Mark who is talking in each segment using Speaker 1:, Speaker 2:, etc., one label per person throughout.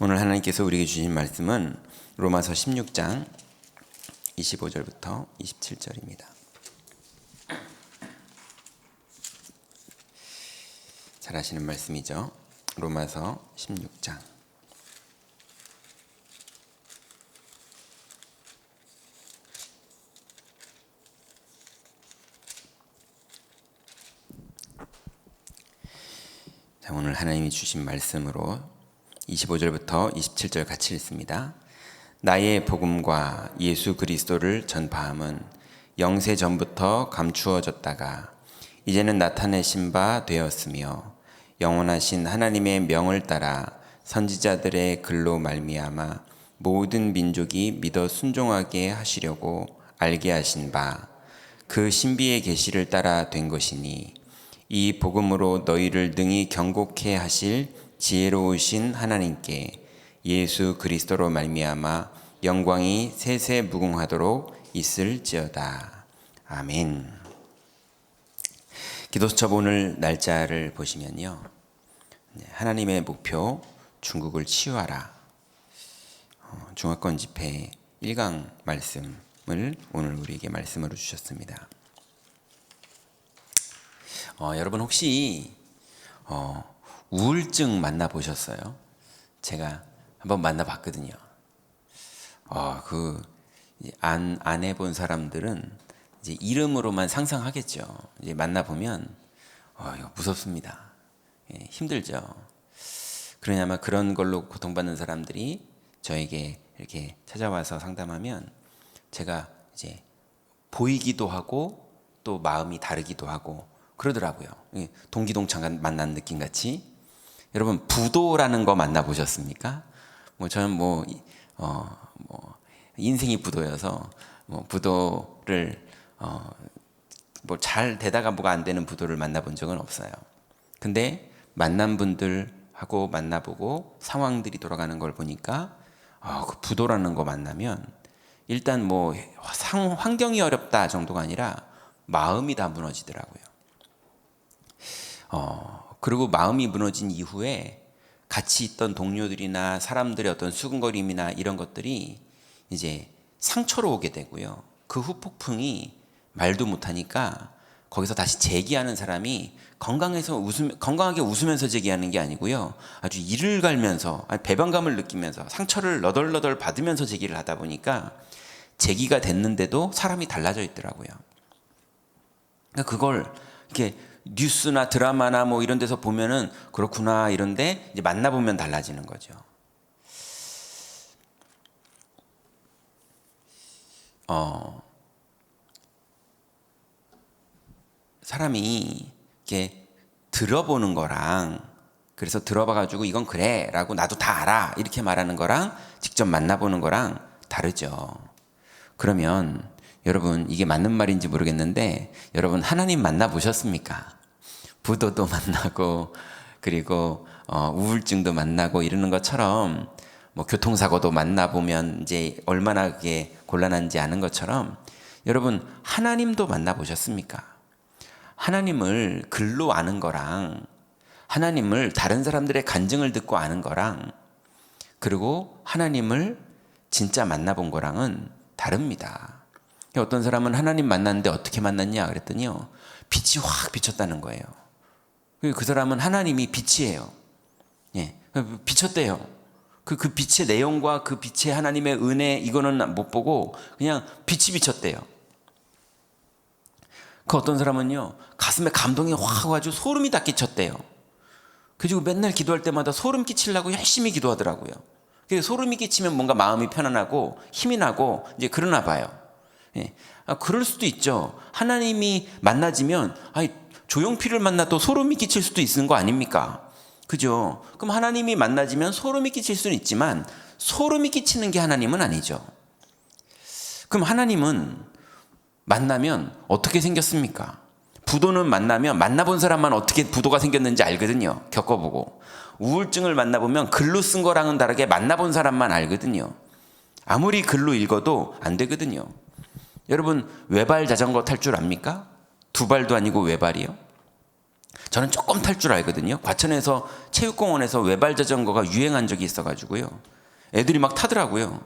Speaker 1: 오늘 하나님께서 우리에게 주신 말씀은 로마서 16장 25절부터 27절입니다. 잘 아시는 말씀이죠. 로마서 16장 자, 오늘 하나님이 주신 말씀으로 25절부터 27절 같이 읽습니다. 나의 복음과 예수 그리스도를 전파함은 영세 전부터 감추어졌다가 이제는 나타내신 바 되었으며 영원하신 하나님의 명을 따라 선지자들의 글로 말미암아 모든 민족이 믿어 순종하게 하시려고 알게 하신 바 그 신비의 계시를 따라 된 것이니 이 복음으로 너희를 능히 경고케 하실 지혜로우신 하나님께 예수 그리스도로 말미암아 영광이 세세 무궁하도록 있을지어다. 아멘. 기도수첩 오늘 날짜를 보시면요. 네, 하나님의 목표 중국을 치유하라. 어, 중화권 집회 1강 말씀을 오늘 우리에게 말씀으로 주셨습니다. 어, 여러분 혹시 어, 우울증 만나보셨어요? 제가 한번 만나봤거든요. 어, 그 안 안 해본 사람들은 이제 이름으로만 상상하겠죠. 이제 만나보면 어, 무섭습니다. 예, 힘들죠. 그러냐 아마 그런 걸로 고통받는 사람들이 저에게 이렇게 찾아와서 상담하면 제가 이제 보이기도 하고 또 마음이 다르기도 하고 그러더라고요. 예, 동기동창 만난 느낌 같이. 여러분 부도라는 거 만나 보셨습니까? 뭐 저는 뭐, 어, 뭐 인생이 부도여서 뭐 부도를 어, 뭐 잘 되다가 뭐가 안 되는 부도를 만나본 적은 없어요. 근데 만난 분들하고 만나보고 상황들이 돌아가는 걸 보니까 어, 그 부도라는 거 만나면 일단 뭐 상, 환경이 어렵다 정도가 아니라 마음이 다 무너지더라고요. 어, 그리고 마음이 무너진 이후에 같이 있던 동료들이나 사람들의 어떤 수근거림이나 이런 것들이 이제 상처로 오게 되고요. 그 후폭풍이 말도 못하니까 거기서 다시 제기하는 사람이 건강해서 웃음, 건강하게 웃으면서 제기하는 게 아니고요. 아주 이를 갈면서 배반감을 느끼면서 상처를 너덜너덜 받으면서 제기를 하다 보니까 제기가 됐는데도 사람이 달라져 있더라고요. 그러니까 그걸 이렇게 뉴스나 드라마나 뭐 이런 데서 보면은 그렇구나 이런데 이제 만나보면 달라지는 거죠. 어, 사람이 이렇게 들어보는 거랑 그래서 들어봐가지고 이건 그래 라고 나도 다 알아 이렇게 말하는 거랑 직접 만나보는 거랑 다르죠. 그러면 여러분 이게 맞는 말인지 모르겠는데 여러분 하나님 만나 보셨습니까? 부도도 만나고 그리고 어, 우울증도 만나고 이러는 것처럼 뭐 교통사고도 만나보면 이제 얼마나 그게 곤란한지 아는 것처럼 여러분 하나님도 만나보셨습니까? 하나님을 글로 아는 거랑 하나님을 다른 사람들의 간증을 듣고 아는 거랑 그리고 하나님을 진짜 만나본 거랑은 다릅니다. 어떤 사람은 하나님 만났는데 어떻게 만났냐 그랬더니요. 빛이 확 비쳤다는 거예요. 그 사람은 하나님이 빛이에요. 예. 비쳤대요. 그, 그 빛의 내용과 그 빛의 하나님의 은혜 이거는 못 보고 그냥 빛이 비쳤대요. 그 어떤 사람은요, 가슴에 감동이 확 와가지고 소름이 다 끼쳤대요. 그리고 맨날 기도할 때마다 소름 끼치려고 열심히 기도하더라고요. 소름이 끼치면 뭔가 마음이 편안하고 힘이 나고 이제 그러나 봐요. 예. 아, 그럴 수도 있죠. 하나님이 만나지면, 아니, 조용필을 만나도 소름이 끼칠 수도 있는 거 아닙니까? 그죠? 그럼 하나님이 만나지면 소름이 끼칠 수는 있지만, 소름이 끼치는 게 하나님은 아니죠. 그럼 하나님은 만나면 어떻게 생겼습니까? 부도는 만나면 만나본 사람만 어떻게 부도가 생겼는지 알거든요. 겪어보고. 우울증을 만나보면 글로 쓴 거랑은 다르게 만나본 사람만 알거든요. 아무리 글로 읽어도 안 되거든요. 여러분 외발 자전거 탈 줄 압니까? 두 발도 아니고 외발이요. 저는 조금 탈 줄 알거든요. 과천에서 체육공원에서 외발 자전거가 유행한 적이 있어가지고요. 애들이 막 타더라고요.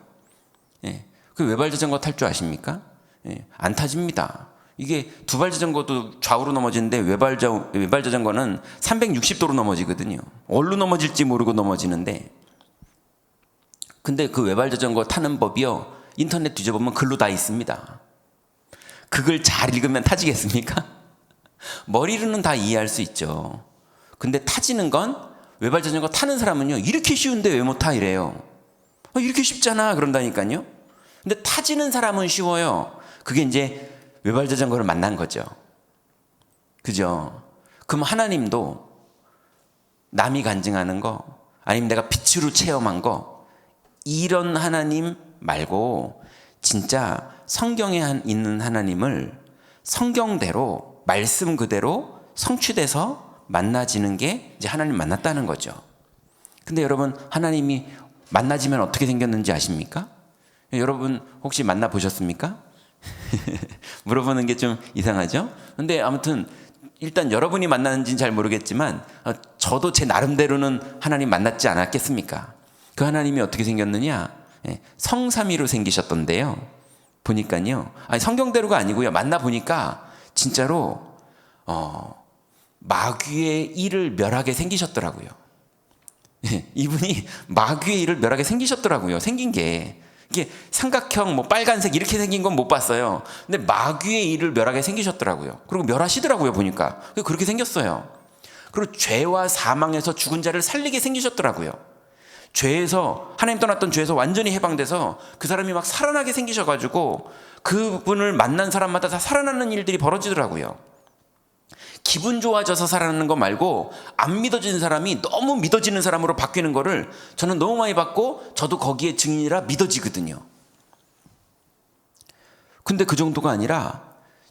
Speaker 1: 예. 그 외발 자전거 탈 줄 아십니까? 예. 안 타집니다. 이게 두 발 자전거도 좌우로 넘어지는데 외발, 자, 외발 자전거는 360도로 넘어지거든요. 어디로 넘어질지 모르고 넘어지는데. 근데 그 외발 자전거 타는 법이요. 인터넷 뒤져보면 글로 다 있습니다. 그걸 잘 읽으면 타지겠습니까? 머리로는 다 이해할 수 있죠. 근데 타지는 건 외발 자전거 타는 사람은요. 이렇게 쉬운데 왜 못 타 이래요. 어, 이렇게 쉽잖아 그런다니까요. 근데 타지는 사람은 쉬워요. 그게 이제 외발 자전거를 만난 거죠. 그죠? 그럼 하나님도 남이 간증하는 거 아니면 내가 빛으로 체험한 거 이런 하나님 말고 진짜 성경에 한- 있는 하나님을 성경대로 말씀 그대로 성취돼서 만나지는 게 이제 하나님 만났다는 거죠. 근데 여러분 하나님이 만나지면 어떻게 생겼는지 아십니까? 여러분 혹시 만나 보셨습니까? 물어보는 게 좀 이상하죠? 근데 아무튼 일단 여러분이 만났는지는 잘 모르겠지만 어, 저도 제 나름대로는 하나님 만났지 않았겠습니까? 그 하나님이 어떻게 생겼느냐? 예, 성삼위로 생기셨던데요. 보니까요. 아니 성경대로가 아니고요. 만나 보니까 진짜로 어, 마귀의 일을 멸하게 생기셨더라고요. 예, 이분이 마귀의 일을 멸하게 생기셨더라고요. 생긴 게 이게 삼각형 뭐 빨간색 이렇게 생긴 건 못 봤어요. 근데 마귀의 일을 멸하게 생기셨더라고요. 그리고 멸하시더라고요 보니까 그렇게 생겼어요. 그리고 죄와 사망에서 죽은 자를 살리게 생기셨더라고요. 죄에서 하나님 떠났던 죄에서 완전히 해방돼서 그 사람이 막 살아나게 생기셔가지고 그분을 만난 사람마다 다 살아나는 일들이 벌어지더라고요. 기분 좋아져서 살아나는 거 말고 안 믿어지는 사람이 너무 믿어지는 사람으로 바뀌는 거를 저는 너무 많이 봤고 저도 거기에 증인이라 믿어지거든요. 근데 그 정도가 아니라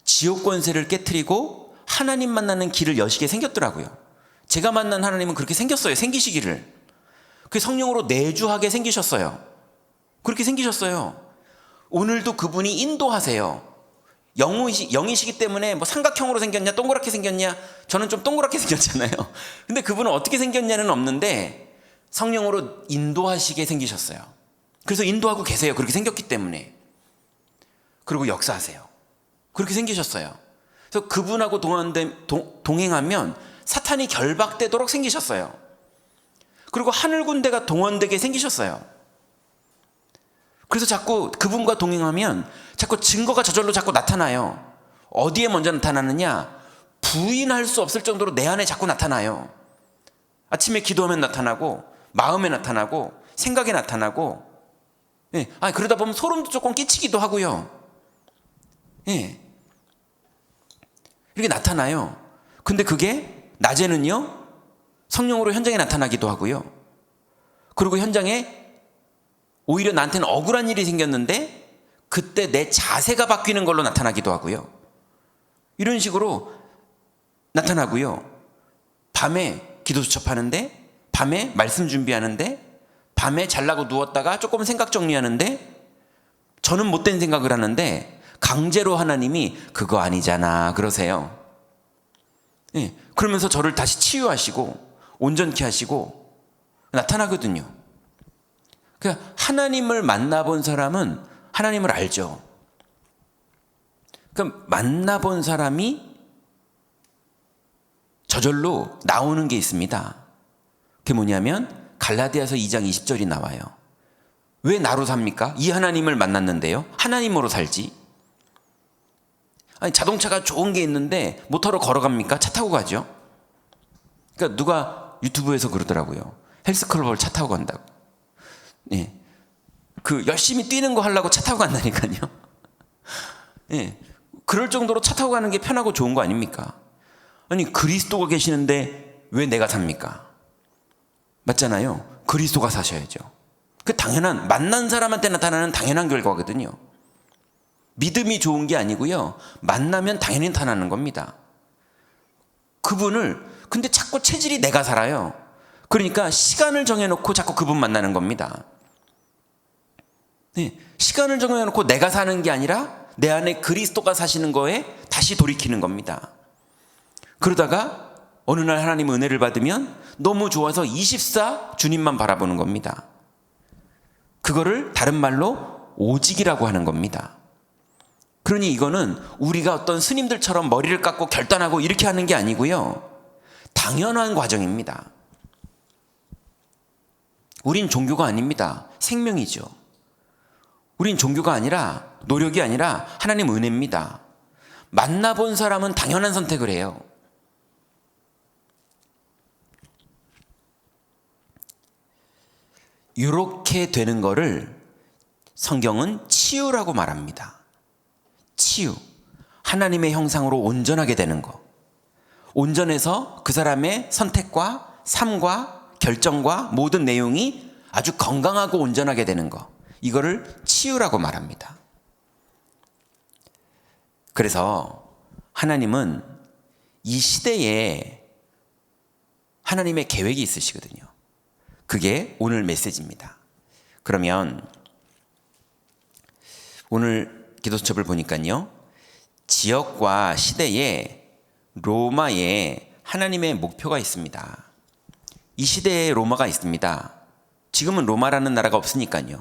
Speaker 1: 지옥 권세를 깨뜨리고 하나님 만나는 길을 여시게 생겼더라고요. 제가 만난 하나님은 그렇게 생겼어요. 생기시기를. 그 성령으로 내주하게 생기셨어요. 그렇게 생기셨어요. 오늘도 그분이 인도하세요. 영이시, 영이시기 때문에 뭐 삼각형으로 생겼냐, 동그랗게 생겼냐, 저는 좀 동그랗게 생겼잖아요. 근데 그분은 어떻게 생겼냐는 없는데 성령으로 인도하시게 생기셨어요. 그래서 인도하고 계세요. 그렇게 생겼기 때문에. 그리고 역사하세요. 그렇게 생기셨어요. 그래서 그분하고 동행하면, 사탄이 결박되도록 생기셨어요. 그리고 하늘 군대가 동원되게 생기셨어요. 그래서 자꾸 그분과 동행하면 자꾸 증거가 저절로 자꾸 나타나요. 어디에 먼저 나타나느냐? 부인할 수 없을 정도로 내 안에 자꾸 나타나요. 아침에 기도하면 나타나고, 마음에 나타나고, 생각에 나타나고, 예. 아, 그러다 보면 소름도 조금 끼치기도 하고요. 예. 이렇게 나타나요. 근데 그게 낮에는요, 성령으로 현장에 나타나기도 하고요. 그리고 현장에 오히려 나한테는 억울한 일이 생겼는데 그때 내 자세가 바뀌는 걸로 나타나기도 하고요. 이런 식으로 나타나고요. 밤에 기도 수첩하는데, 밤에 말씀 준비하는데, 밤에 잘라고 누웠다가 조금 생각 정리하는데, 저는 못된 생각을 하는데, 강제로 하나님이 그거 아니잖아. 그러세요. 예, 그러면서 저를 다시 치유하시고, 온전케 하시고, 나타나거든요. 그러니까 하나님을 만나본 사람은 하나님을 알죠. 그럼 만나본 사람이 저절로 나오는 게 있습니다. 그게 뭐냐면 갈라디아서 2장 20절이 나와요. 왜 나로 삽니까? 이 하나님을 만났는데요. 하나님으로 살지. 아니 자동차가 좋은 게 있는데 모터로 걸어갑니까? 차 타고 가죠. 그러니까 누가 유튜브에서 그러더라고요. 헬스클럽을 차 타고 간다고. 예. 그 열심히 뛰는 거 하려고 차 타고 간다니까요. 예. 그럴 정도로 차 타고 가는 게 편하고 좋은 거 아닙니까? 아니 그리스도가 계시는데 왜 내가 삽니까? 맞잖아요. 그리스도가 사셔야죠. 그 당연한 만난 사람한테 나타나는 당연한 결과거든요. 믿음이 좋은 게 아니고요. 만나면 당연히 나타나는 겁니다. 그분을 근데 자꾸 체질이 내가 살아요. 그러니까 시간을 정해놓고 자꾸 그분 만나는 겁니다. 네, 시간을 정해놓고 내가 사는 게 아니라 내 안에 그리스도가 사시는 거에 다시 돌이키는 겁니다. 그러다가 어느 날 하나님 은혜를 받으면 너무 좋아서 24 주님만 바라보는 겁니다. 그거를 다른 말로 오직이라고 하는 겁니다. 그러니 이거는 우리가 어떤 스님들처럼 머리를 깎고 결단하고 이렇게 하는 게 아니고요. 당연한 과정입니다. 우린 종교가 아닙니다. 생명이죠. 우린 종교가 아니라 노력이 아니라 하나님 은혜입니다. 만나본 사람은 당연한 선택을 해요. 이렇게 되는 거를 성경은 치유라고 말합니다. 치유. 하나님의 형상으로 온전하게 되는 거. 온전해서 그 사람의 선택과 삶과 결정과 모든 내용이 아주 건강하고 온전하게 되는 거. 이거를 치유라고 말합니다. 그래서 하나님은 이 시대에 하나님의 계획이 있으시거든요. 그게 오늘 메시지입니다. 그러면 오늘 기도수첩을 보니까요. 지역과 시대에 로마에 하나님의 목표가 있습니다. 이 시대에 로마가 있습니다. 지금은 로마라는 나라가 없으니까요.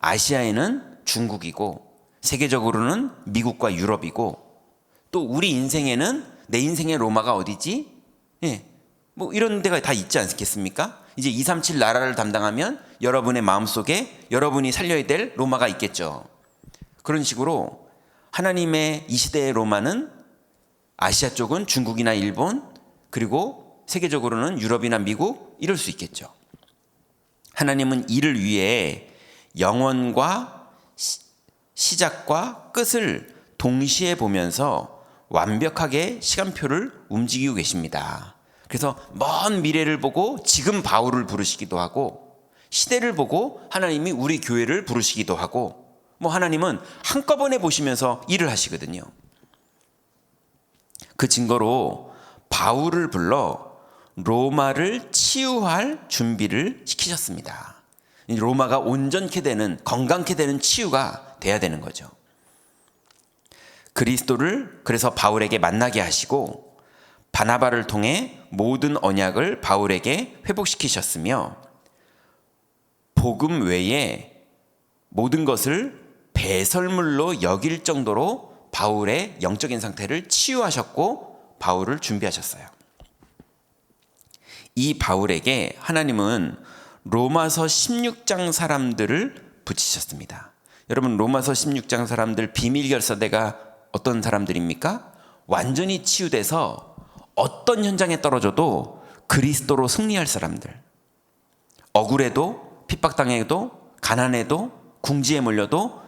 Speaker 1: 아시아에는 중국이고 세계적으로는 미국과 유럽이고 또 우리 인생에는 내 인생의 로마가 어디지? 예. 뭐 이런 데가 다 있지 않겠습니까? 이제 237 나라를 담당하면 여러분의 마음속에 여러분이 살려야 될 로마가 있겠죠. 그런 식으로 하나님의 이 시대의 로마는 아시아 쪽은 중국이나 일본 그리고 세계적으로는 유럽이나 미국 이럴 수 있겠죠. 하나님은 이를 위해 영원과 시작과 끝을 동시에 보면서 완벽하게 시간표를 움직이고 계십니다. 그래서 먼 미래를 보고 지금 바울을 부르시기도 하고 시대를 보고 하나님이 우리 교회를 부르시기도 하고 뭐 하나님은 한꺼번에 보시면서 일을 하시거든요. 그 증거로 바울을 불러 로마를 치유할 준비를 시키셨습니다. 로마가 온전케 되는 건강케 되는 치유가 돼야 되는 거죠. 그리스도를 그래서 바울에게 만나게 하시고 바나바를 통해 모든 언약을 바울에게 회복시키셨으며 복음 외에 모든 것을 배설물로 여길 정도로 바울의 영적인 상태를 치유하셨고 바울을 준비하셨어요. 이 바울에게 하나님은 로마서 16장 사람들을 붙이셨습니다. 여러분 로마서 16장 사람들 비밀 결사대가 어떤 사람들입니까? 완전히 치유돼서 어떤 현장에 떨어져도 그리스도로 승리할 사람들. 억울해도 핍박당해도 가난해도 궁지에 몰려도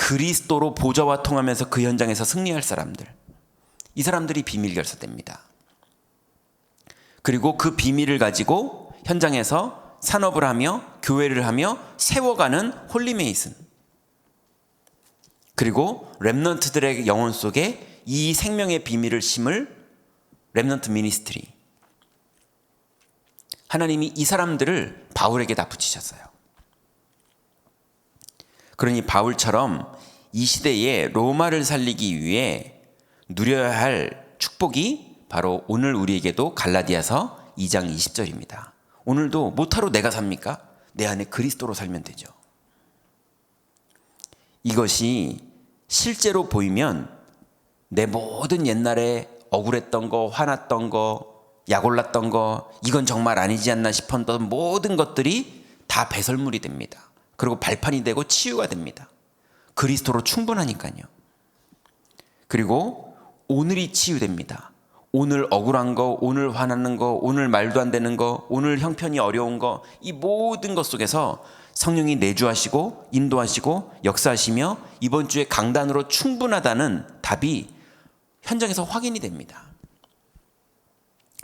Speaker 1: 그리스도로 보좌와 통하면서 그 현장에서 승리할 사람들. 이 사람들이 비밀 결사됩니다. 그리고 그 비밀을 가지고 현장에서 산업을 하며 교회를 하며 세워가는 홀리메이슨. 그리고 렘넌트들의 영혼 속에 이 생명의 비밀을 심을 렘넌트 미니스트리. 하나님이 이 사람들을 바울에게 다 붙이셨어요. 그러니 바울처럼 이 시대에 로마를 살리기 위해 누려야 할 축복이 바로 오늘 우리에게도 갈라디아서 2장 20절입니다. 오늘도 못하러 내가 삽니까? 내 안에 그리스도로 살면 되죠. 이것이 실제로 보이면 내 모든 옛날에 억울했던 거, 화났던 거, 약올랐던 거, 이건 정말 아니지 않나 싶었던 모든 것들이 다 배설물이 됩니다. 그리고 발판이 되고 치유가 됩니다. 그리스도로 충분하니까요. 그리고 오늘이 치유됩니다. 오늘 억울한 거, 오늘 화나는 거, 오늘 말도 안 되는 거, 오늘 형편이 어려운 거, 이 모든 것 속에서 성령이 내주하시고 인도하시고 역사하시며 이번 주에 강단으로 충분하다는 답이 현장에서 확인이 됩니다.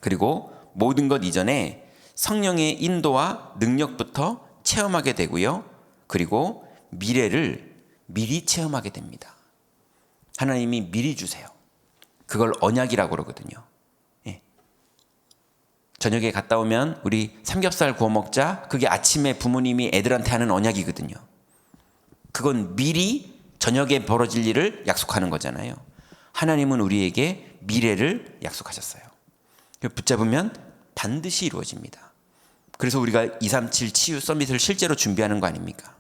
Speaker 1: 그리고 모든 것 이전에 성령의 인도와 능력부터 체험하게 되고요. 그리고 미래를 미리 체험하게 됩니다. 하나님이 미리 주세요. 그걸 언약이라고 그러거든요. 예. 저녁에 갔다 오면 우리 삼겹살 구워 먹자. 그게 아침에 부모님이 애들한테 하는 언약이거든요. 그건 미리 저녁에 벌어질 일을 약속하는 거잖아요. 하나님은 우리에게 미래를 약속하셨어요. 붙잡으면 반드시 이루어집니다. 그래서 우리가 237 치유 서밋을 실제로 준비하는 거 아닙니까?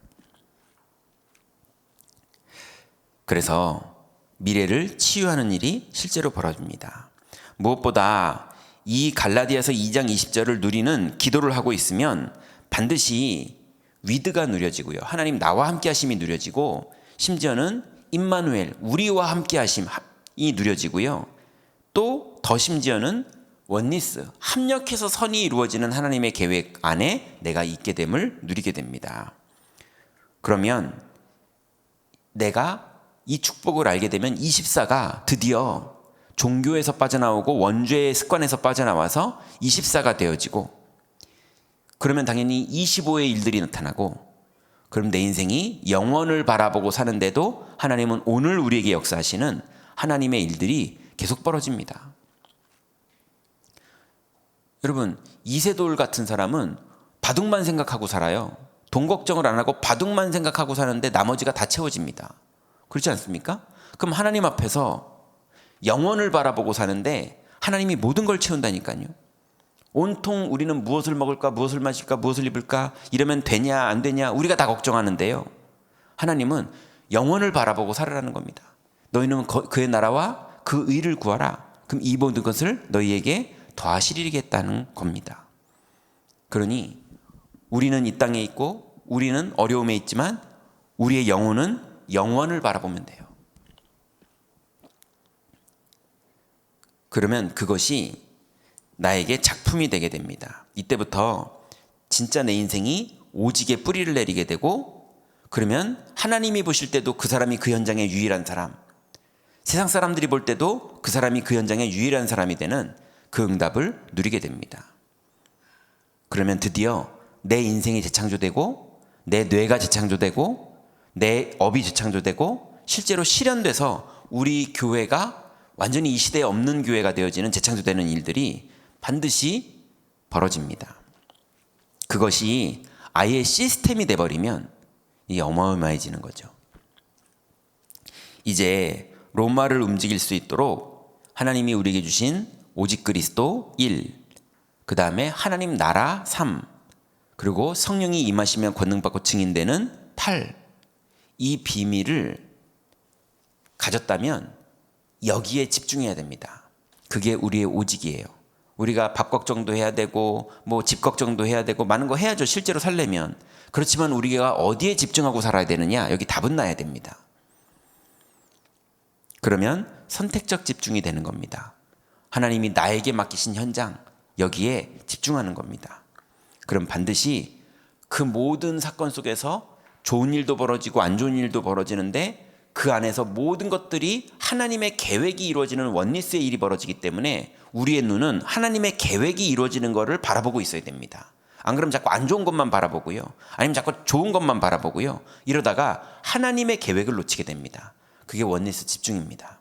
Speaker 1: 그래서 미래를 치유하는 일이 실제로 벌어집니다. 무엇보다 이 갈라디아서 2장 20절을 누리는 기도를 하고 있으면 반드시 위드가 누려지고요. 하나님 나와 함께 하심이 누려지고 심지어는 임마누엘 우리와 함께 하심이 누려지고요. 또 더 심지어는 원리스 합력해서 선이 이루어지는 하나님의 계획 안에 내가 있게 됨을 누리게 됩니다. 그러면 내가 이 축복을 알게 되면 24가 드디어 종교에서 빠져나오고 원죄의 습관에서 빠져나와서 24가 되어지고 그러면 당연히 25의 일들이 나타나고 그럼 내 인생이 영원을 바라보고 사는데도 하나님은 오늘 우리에게 역사하시는 하나님의 일들이 계속 벌어집니다. 여러분 이세돌 같은 사람은 바둑만 생각하고 살아요. 돈 걱정을 안 하고 바둑만 생각하고 사는데 나머지가 다 채워집니다. 그렇지 않습니까? 그럼 하나님 앞에서 영원을 바라보고 사는데 하나님이 모든 걸 채운다니까요. 온통 우리는 무엇을 먹을까, 무엇을 마실까, 무엇을 입을까 이러면 되냐 안 되냐 우리가 다 걱정하는데요. 하나님은 영원을 바라보고 살아라는 겁니다. 너희는 그의 나라와 그 의를 구하라. 그럼 이 모든 것을 너희에게 더하시리겠다는 겁니다. 그러니 우리는 이 땅에 있고 우리는 어려움에 있지만 우리의 영혼은 영원을 바라보면 돼요. 그러면 그것이 나에게 작품이 되게 됩니다. 이때부터 진짜 내 인생이 오직에 뿌리를 내리게 되고 그러면 하나님이 보실 때도 그 사람이 그 현장의 유일한 사람 세상 사람들이 볼 때도 그 사람이 그 현장의 유일한 사람이 되는 그 응답을 누리게 됩니다. 그러면 드디어 내 인생이 재창조되고 내 뇌가 재창조되고 내 업이 재창조되고 실제로 실현돼서 우리 교회가 완전히 이 시대에 없는 교회가 되어지는 재창조되는 일들이 반드시 벌어집니다. 그것이 아예 시스템이 돼버리면 이 어마어마해지는 거죠. 이제 로마를 움직일 수 있도록 하나님이 우리에게 주신 오직 그리스도 1, 그 다음에 하나님 나라 3, 그리고 성령이 임하시면 권능받고 증인되는 8. 이 비밀을 가졌다면 여기에 집중해야 됩니다. 그게 우리의 오직이에요. 우리가 밥 걱정도 해야 되고 뭐 집 걱정도 해야 되고 많은 거 해야죠. 실제로 살려면. 그렇지만 우리가 어디에 집중하고 살아야 되느냐? 여기 답은 나야 됩니다. 그러면 선택적 집중이 되는 겁니다. 하나님이 나에게 맡기신 현장 여기에 집중하는 겁니다. 그럼 반드시 그 모든 사건 속에서 좋은 일도 벌어지고 안 좋은 일도 벌어지는데 그 안에서 모든 것들이 하나님의 계획이 이루어지는 원리스의 일이 벌어지기 때문에 우리의 눈은 하나님의 계획이 이루어지는 것을 바라보고 있어야 됩니다. 안 그러면 자꾸 안 좋은 것만 바라보고요. 아니면 자꾸 좋은 것만 바라보고요. 이러다가 하나님의 계획을 놓치게 됩니다. 그게 원리스 집중입니다.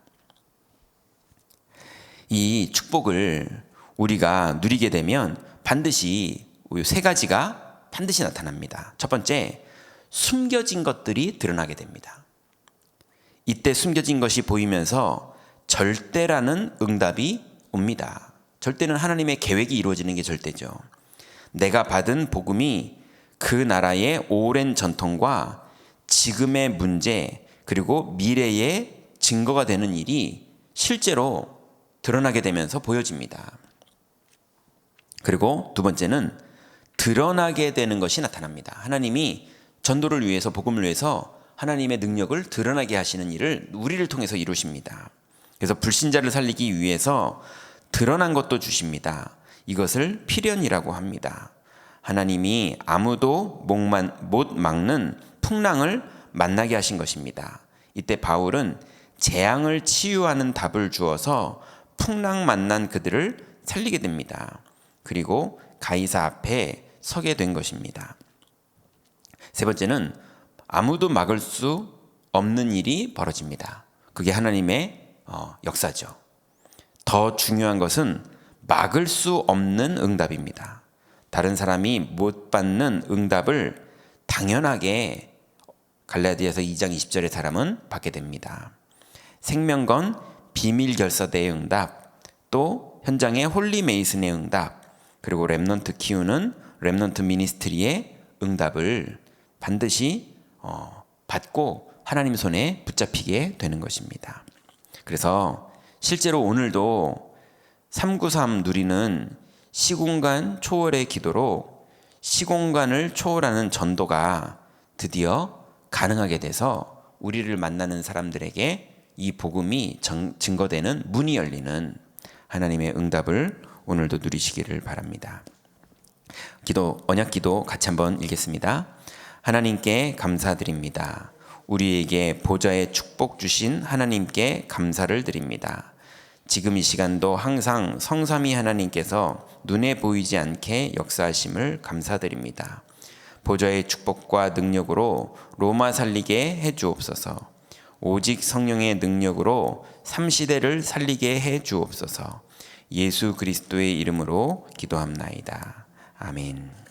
Speaker 1: 이 축복을 우리가 누리게 되면 반드시 세 가지가 반드시 나타납니다. 첫 번째, 숨겨진 것들이 드러나게 됩니다. 이때 숨겨진 것이 보이면서 절대라는 응답이 옵니다. 절대는 하나님의 계획이 이루어지는 게 절대죠. 내가 받은 복음이 그 나라의 오랜 전통과 지금의 문제 그리고 미래의 증거가 되는 일이 실제로 드러나게 되면서 보여집니다. 그리고 두 번째는 드러나게 되는 것이 나타납니다. 하나님이 전도를 위해서 복음을 위해서 하나님의 능력을 드러나게 하시는 일을 우리를 통해서 이루십니다. 그래서 불신자를 살리기 위해서 드러난 것도 주십니다. 이것을 필연이라고 합니다. 하나님이 아무도 목만, 못 막는 풍랑을 만나게 하신 것입니다. 이때 바울은 재앙을 치유하는 답을 주어서 풍랑 만난 그들을 살리게 됩니다. 그리고 가이사 앞에 서게 된 것입니다. 세 번째는 아무도 막을 수 없는 일이 벌어집니다. 그게 하나님의 어, 역사죠. 더 중요한 것은 막을 수 없는 응답입니다. 다른 사람이 못 받는 응답을 당연하게 갈라디아서 2장 20절의 사람은 받게 됩니다. 생명건 비밀 결사대의 응답, 또 현장의 홀리 메이슨의 응답 그리고 렘넌트 키우는 렘넌트 미니스트리의 응답을 반드시 어, 받고 하나님 손에 붙잡히게 되는 것입니다. 그래서 실제로 오늘도 393 누리는 시공간 초월의 기도로 시공간을 초월하는 전도가 드디어 가능하게 돼서 우리를 만나는 사람들에게 이 복음이 정- 증거되는 문이 열리는 하나님의 응답을 오늘도 누리시기를 바랍니다. 기도 언약 기도 같이 한번 읽겠습니다. 하나님께 감사드립니다. 우리에게 보좌의 축복 주신 하나님께 감사를 드립니다. 지금 이 시간도 항상 성삼위 하나님께서 눈에 보이지 않게 역사하심을 감사드립니다. 보좌의 축복과 능력으로 로마 살리게 해 주옵소서. 오직 성령의 능력으로 삼시대를 살리게 해 주옵소서. 예수 그리스도의 이름으로 기도합나이다. 아멘.